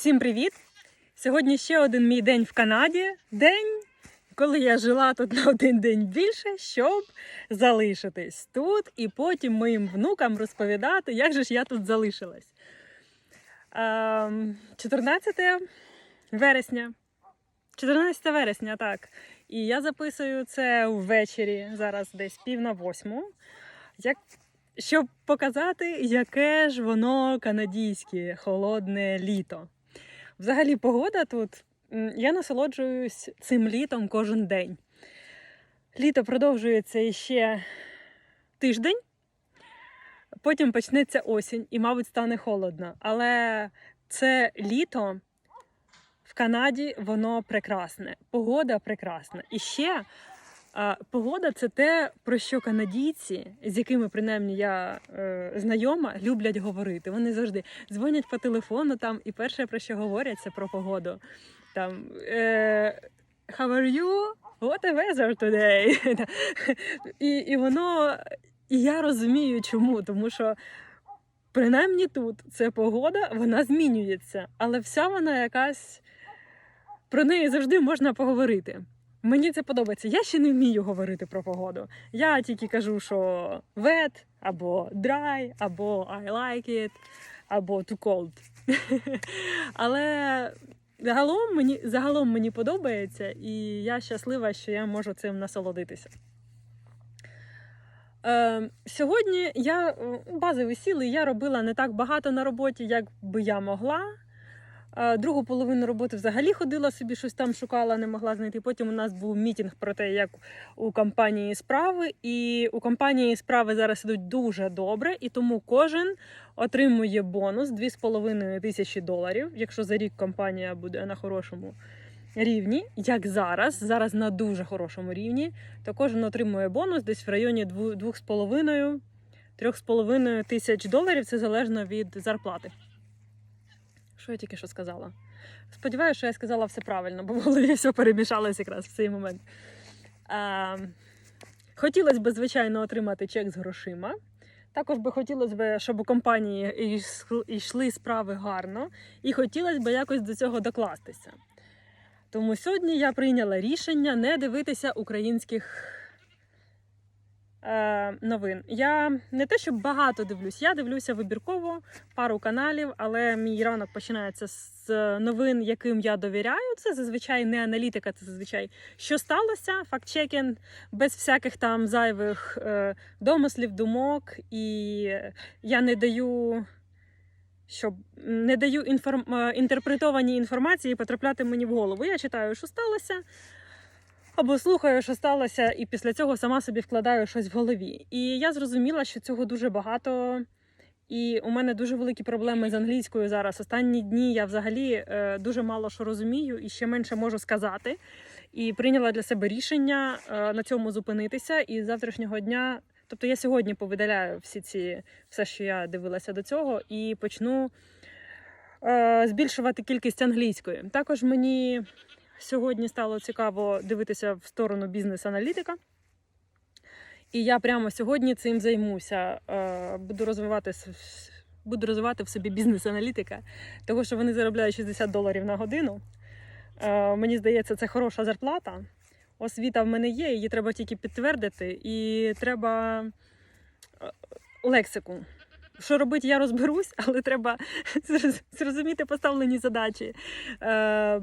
Всім привіт! Сьогодні ще один мій день в Канаді. День, коли я жила тут на один день більше, щоб залишитись тут і потім моїм внукам розповідати, як же ж я тут залишилась. Ем, 14 вересня. 14 вересня, так. І я записую це ввечері, зараз десь пів на восьму. Як щоб показати, яке ж воно канадійське холодне літо. Взагалі, погода тут. Я насолоджуюсь цим літом кожен день. Літо продовжується іще тиждень, потім почнеться осінь і, мабуть, стане холодно. Але це літо в Канаді воно прекрасне. Погода прекрасна. І ще погода це те, про що канадійці, з якими принаймні я е, знайома, люблять говорити. Вони завжди дзвонять по телефону там, і перше про що говорять, це про погоду. Там е, How are you? What a weather today? і, і воно, і я розумію, чому, тому що. Принаймні тут це погода, вона змінюється, але вся вона якась про неї завжди можна поговорити. Мені це подобається. Я ще не вмію говорити про погоду. Я тільки кажу, що wet, або dry, або I like it, або too cold. Але загалом мені, загалом мені подобається, і я щаслива, що я можу цим насолодитися. Е, сьогодні я е, базові сіли, я робила не так багато на роботі, як би я могла. Другу половину роботи взагалі ходила собі, щось там шукала, не могла знайти. Потім у нас був мітінг про те, як у компанії справи. І у компанії справи зараз ідуть дуже добре, і тому кожен отримує бонус 2,5 тисячі доларів, якщо за рік компанія буде на хорошому рівні, як зараз, зараз на дуже хорошому рівні, то кожен отримує бонус десь в районі 2,5 3,5 тисяч доларів. Це залежно від зарплати. Що я тільки що сказала? Сподіваюся, що я сказала все правильно, бо в голові все перемішалось якраз в цей момент. А, хотілося б, звичайно, отримати чек з грошима. Також би хотілося б, щоб у компанії йшли справи гарно, і хотілося б якось до цього докластися. Тому сьогодні я прийняла рішення не дивитися українських е, новин. Я не те, що багато дивлюсь, я дивлюся вибірково пару каналів, але мій ранок починається з новин, яким я довіряю. Це зазвичай не аналітика, це зазвичай що сталося, факт-чекінг, без всяких там зайвих е, домислів, думок. І я не даю. Щоб не даю інформ... е, інтерпретовані інформації потрапляти мені в голову. Я читаю, що сталося, або слухаю, що сталося, і після цього сама собі вкладаю щось в голові. І я зрозуміла, що цього дуже багато. І у мене дуже великі проблеми з англійською зараз. Останні дні я взагалі е, дуже мало що розумію і ще менше можу сказати. І прийняла для себе рішення е, на цьому зупинитися. І з завтрашнього дня, тобто я сьогодні повидаляю всі ці все, що я дивилася до цього, і почну е, збільшувати кількість англійської. Також мені сьогодні стало цікаво дивитися в сторону бізнес-аналітика. І я прямо сьогодні цим займуся. Е, Буду розвивати буду розвивати в собі бізнес-аналітика, тому що вони заробляють 60 доларів на годину. Е, Мені здається, це хороша зарплата. Освіта в мене є, її треба тільки підтвердити, і треба е, лексику. Що робити, я розберусь, але треба зрозуміти поставлені задачі. Е,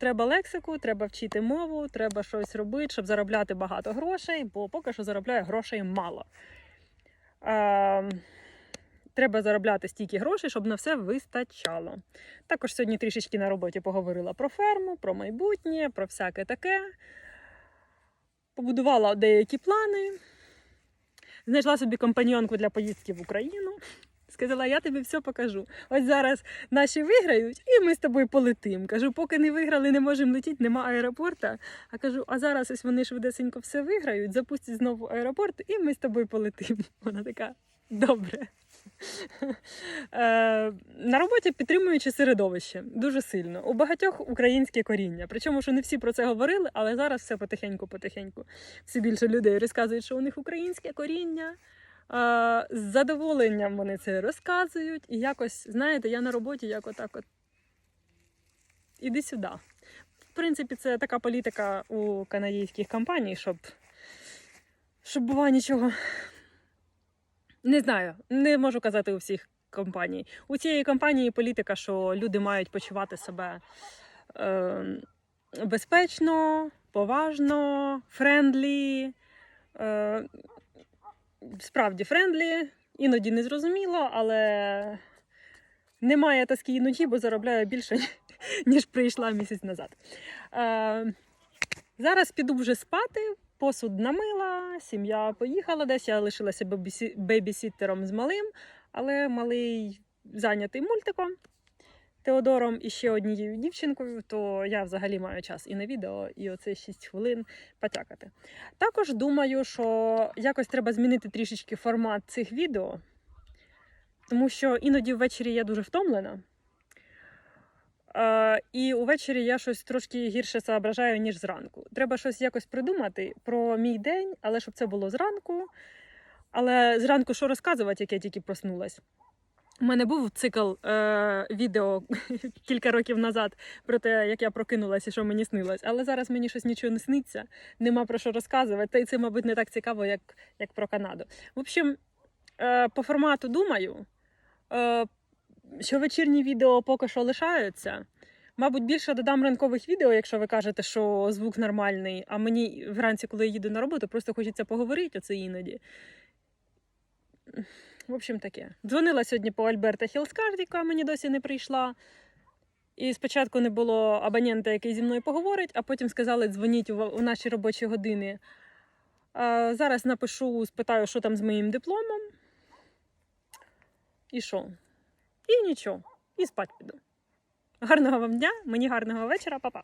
треба лексику, треба вчити мову, треба щось робити, щоб заробляти багато грошей, бо поки що заробляю грошей мало. Е, треба заробляти стільки грошей, щоб на все вистачало. Також сьогодні трішечки на роботі поговорила про ферму, про майбутнє, про всяке таке. Побудувала деякі плани. Знайшла собі компаньонку для поїздки в Україну. Сказала, я тобі все покажу. Ось зараз наші виграють, і ми з тобою полетим. Кажу, поки не виграли, не можемо летіти, нема аеропорта. А кажу, а зараз ось вони швидесенько все виграють, запустять знову аеропорт, і ми з тобою полетим. Вона така, добре. Е, На роботі підтримуючи середовище дуже сильно. У багатьох українське коріння. Причому, що не всі про це говорили, але зараз все потихеньку-потихеньку. Все більше людей розказують, що у них українське коріння. З задоволенням вони це розказують. І якось, знаєте, я на роботі як отак от іди сюди. В принципі, це така політика у канадських компаній, щоб, щоб бува нічого. Не знаю, не можу казати у всіх компаній. У цієї компанії політика, що люди мають почувати себе е, безпечно, поважно, френдлі. Е, справді френдлі, іноді незрозуміло, але немає тоски і ночі, бо заробляю більше, ніж прийшла місяць назад. Е, зараз піду вже спати. Посуд намила, сім'я поїхала десь. Я лишилася бебісі- бебісітером з малим, але малий зайнятий мультиком Теодором і ще однією дівчинкою, то я взагалі маю час і на відео, і оце 6 хвилин потякати. Також думаю, що якось треба змінити трішечки формат цих відео, тому що іноді ввечері я дуже втомлена. Е, і увечері я щось трошки гірше соображаю, ніж зранку. Треба щось якось придумати про мій день, але щоб це було зранку. Але зранку що розказувати, як я тільки проснулась? У мене був цикл е, відео кілька років назад про те, як я прокинулася і що мені снилось. Але зараз мені щось нічого не сниться, нема про що розказувати. Та й це, мабуть, не так цікаво, як, як про Канаду. В общем, е, по формату думаю, е, що вечірні відео поки що лишаються. Мабуть, більше додам ранкових відео, якщо ви кажете, що звук нормальний, а мені вранці, коли я їду на роботу, просто хочеться поговорити оце іноді. В общем, таке. Дзвонила сьогодні по Альберта Хілскард, яка мені досі не прийшла. І спочатку не було абонента, який зі мною поговорить, а потім сказали, дзвоніть у, наші робочі години. А, зараз напишу, спитаю, що там з моїм дипломом. І що? І нічого. І спать піду. Гарного вам дня, мені гарного вечора, па-па.